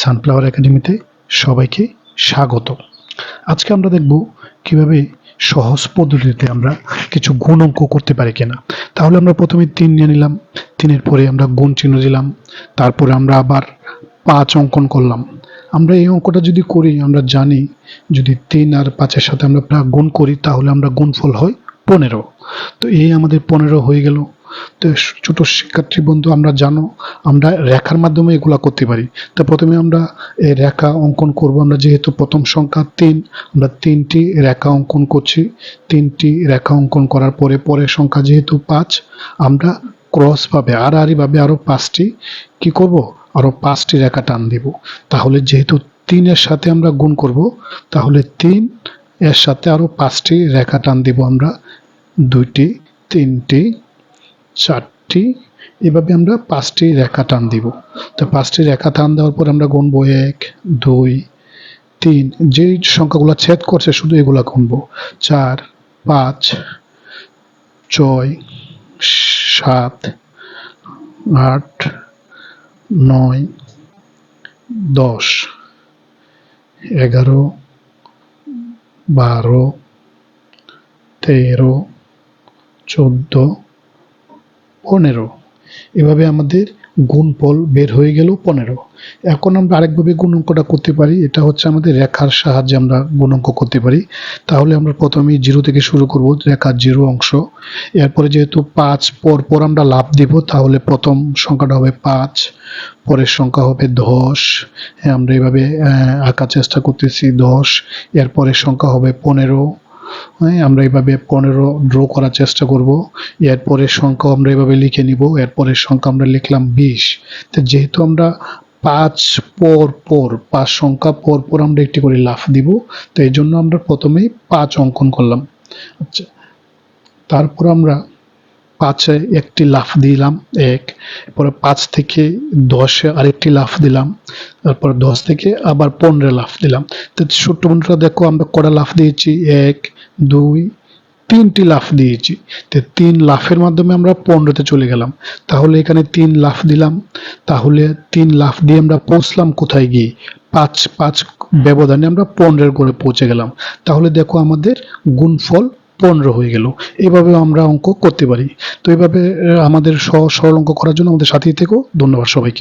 Sunflower একাডেমিতে সবাইকে স্বাগত। আজকে আমরা দেখব কীভাবে সহজ পদ্ধতিতে আমরা কিছু গুণ অঙ্ক করতে পারি কিনা। তাহলে আমরা প্রথমে তিন নিয়ে নিলাম, তিনের পরে আমরা গুণ চিহ্ন দিলাম, তারপরে আমরা আবার পাঁচ অঙ্কন করলাম। আমরা এই অঙ্কটা যদি করি, আমরা জানি যদি তিন আর পাঁচের সাথে আমরা গুণ করি, তাহলে আমরা গুণফল হয় পনেরো। তো এই আমাদের পনেরো হয়ে গেল। ছোট শিক্ষার্থী বন্ধু, আমরা জানো, আমরা রেখার মাধ্যমে এগুলা করতে পারি। তো প্রথমে আমরা এই রেখা অঙ্কন করব। আমরা যেহেতু প্রথম সংখ্যা তিন, আমরা তিনটি রেখা অঙ্কন করছি। তিনটি রেখা অঙ্কন করার পরে পরের সংখ্যা যেহেতু পাঁচ, আমরা ক্রস ভাবে, আড়াআড়ি ভাবে আরও পাঁচটি, কি করব? আরও পাঁচটি রেখা টান দিব। তাহলে যেহেতু তিনের সাথে আমরা গুণ করব, তাহলে তিন এর সাথে আরও পাঁচটি রেখা টান দিব আমরা। দুইটি, তিনটি চারটি, এভাবে আমরা পাঁচটি রেখা টান দিব। তো পাঁচটি রেখা টান দেওয়ার পর আমরা গুনবো এক, দুই, তিন। যে সংখ্যাগুলো ছেদ করছে শুধু এগুলা গুনবো। চার, পাঁচ, ছয়, সাত, আট, নয়, দশ, এগারো, বারো, তেরো, চোদ্দ পনেরো। এভাবে আমাদের গুণফল বের হয়ে গেল পনেরো। এখন আমরা আরেকভাবে গুণ অঙ্কটা করতে পারি, এটা হচ্ছে আমাদের রেখার সাহায্যে আমরা গুণ অঙ্ক করতে পারি। তাহলে আমরা প্রথমে জিরো থেকে শুরু করব, রেখার জিরো অংশ। এরপরে যেহেতু পাঁচ পর পর আমরা লাভ দিব, তাহলে প্রথম সংখ্যাটা হবে পাঁচ, পরের সংখ্যা হবে দশ। হ্যাঁ আমরা এভাবে আঁকার চেষ্টা করতেছি দশ, এরপরের সংখ্যা হবে পনেরো। হ্যাঁ আমরা এইভাবে পনেরো ড্র করার চেষ্টা করব। এরপরের সংখ্যা আমরা এভাবে লিখে নিব। এরপরের সংখ্যা আমরা লিখলাম বিশ। তো যেহেতু আমরা পাঁচ পর পর, পাঁচ সংখ্যা পর পর আমরা একটি করে লাফ দিব, তো এই জন্য আমরা প্রথমেই পাঁচ অঙ্কন করলাম। আচ্ছা তারপর আমরা পাঁচে একটি লাফ দিলাম, এক, পরে পাঁচ থেকে দশে আরেকটি লাফ দিলাম, তারপর দশ থেকে আবার পনেরো লাফ দিলাম। তো ছোট্ট বন্ধুরা, দেখো আমরা কটা লাফ দিয়েছি? এক, দুই, তিনটি লাফ দিয়েছি। তো তিন লাফের মাধ্যমে আমরা পনেরোতে চলে গেলাম। তাহলে এখানে তিন লাফ দিলাম। তাহলে তিন লাফ দিয়ে আমরা পৌঁছলাম কোথায় গিয়ে? পাঁচ পাঁচ ব্যবধানে আমরা পনেরোর করে পৌঁছে গেলাম। তাহলে দেখো আমাদের গুণফল পনেরো হয়ে গেল। এভাবেও আমরা অঙ্ক করতে পারি। তো এভাবে আমাদের সহজ সরল অঙ্ক করার জন্য আমাদের সাথেই থেকো। ধন্যবাদ সবাইকে।